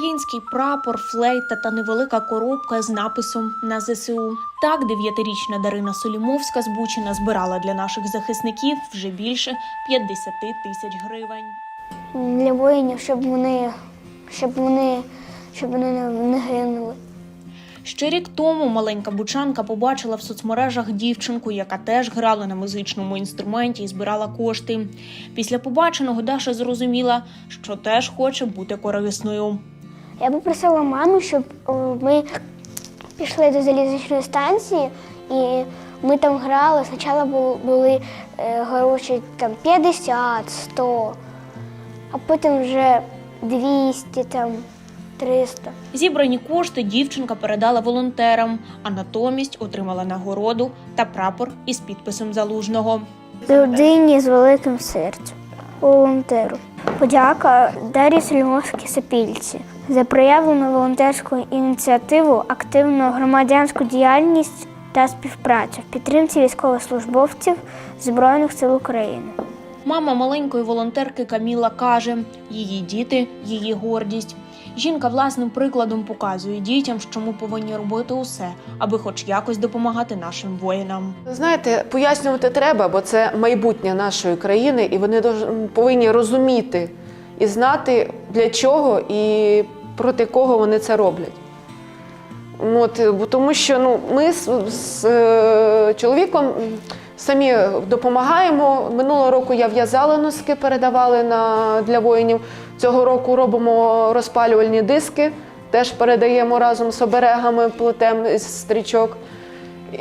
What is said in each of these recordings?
український прапор, флейта та невелика коробка з написом на ЗСУ. Так, дев'ятирічна Дарина Солімовська з Бучі назбирала для наших захисників вже більше 50 тисяч гривень. для воїнів, щоб вони, щоб вони, щоб вони не, не гинули. Ще рік тому маленька бучанка побачила в соцмережах дівчинку, яка теж грала на музичному інструменті і збирала кошти. Після побаченого Даша зрозуміла, що теж хоче бути корисною. Я попросила маму, щоб ми пішли до залізничної станції, і ми там грали. Спочатку були е, гроші там 50, 100, а потім вже 200, там 300. Зібрані кошти дівчинка передала волонтерам, а натомість отримала нагороду та прапор із підписом залужного. Людині з великим серцем, волонтеру. Подяка Дарі Сельмовській Сапільці за проявлену волонтерську ініціативу, активну громадянську діяльність та співпрацю в підтримці військовослужбовців Збройних сил України. Мама маленької волонтерки Каміла каже: її діти, її гордість. Жінка власним прикладом показує дітям, що ми повинні робити усе, аби хоч якось допомагати нашим воїнам. Знаєте, пояснювати треба, бо це майбутнє нашої країни, і вони повинні розуміти і знати, для чого і проти кого вони це роблять. От, тому що ну, ми з, з е, чоловіком самі допомагаємо. Минулого року я в'язала носки, передавали на, для воїнів. Цього року робимо розпалювальні диски, теж передаємо разом з оберегами, плетем із стрічок.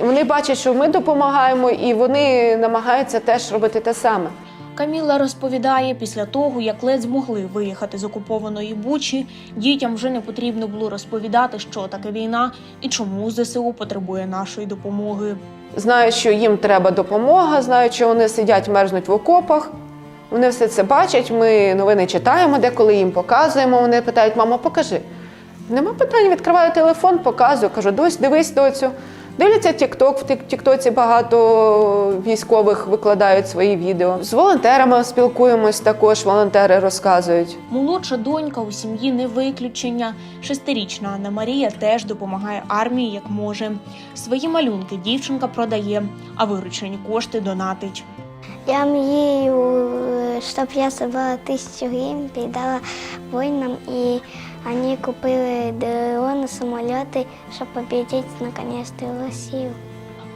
Вони бачать, що ми допомагаємо, і вони намагаються теж робити те саме. Каміла розповідає, після того, як ледь змогли виїхати з окупованої Бучі, дітям вже не потрібно було розповідати, що таке війна і чому ЗСУ потребує нашої допомоги. Знають, що їм треба допомога, знають, що вони сидять, мерзнуть в окопах. Вони все це бачать. Ми новини читаємо, деколи їм показуємо. Вони питають, мама, покажи. Нема питань, відкриваю телефон, показую, кажу, дось, дивись доцю. Дивляться TikTok, в Тік- Тіктоці багато військових викладають свої відео. З волонтерами спілкуємось також, волонтери розказують. Молодша донька у сім'ї не виключення. Шестирічна Анна Марія теж допомагає армії як може. Свої малюнки дівчинка продає, а виручені кошти донатить. Я мрію, щоб я забрала тисячу гривень, передала воїнам, і вони купили дрони, самоліти, щоб победити наконец-то Росію.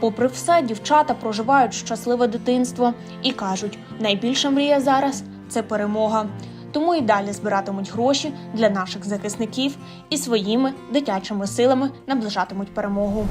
Попри все, дівчата проживають щасливе дитинство і кажуть, найбільша мрія зараз це перемога. Тому і далі збиратимуть гроші для наших захисників і своїми дитячими силами наближатимуть перемогу.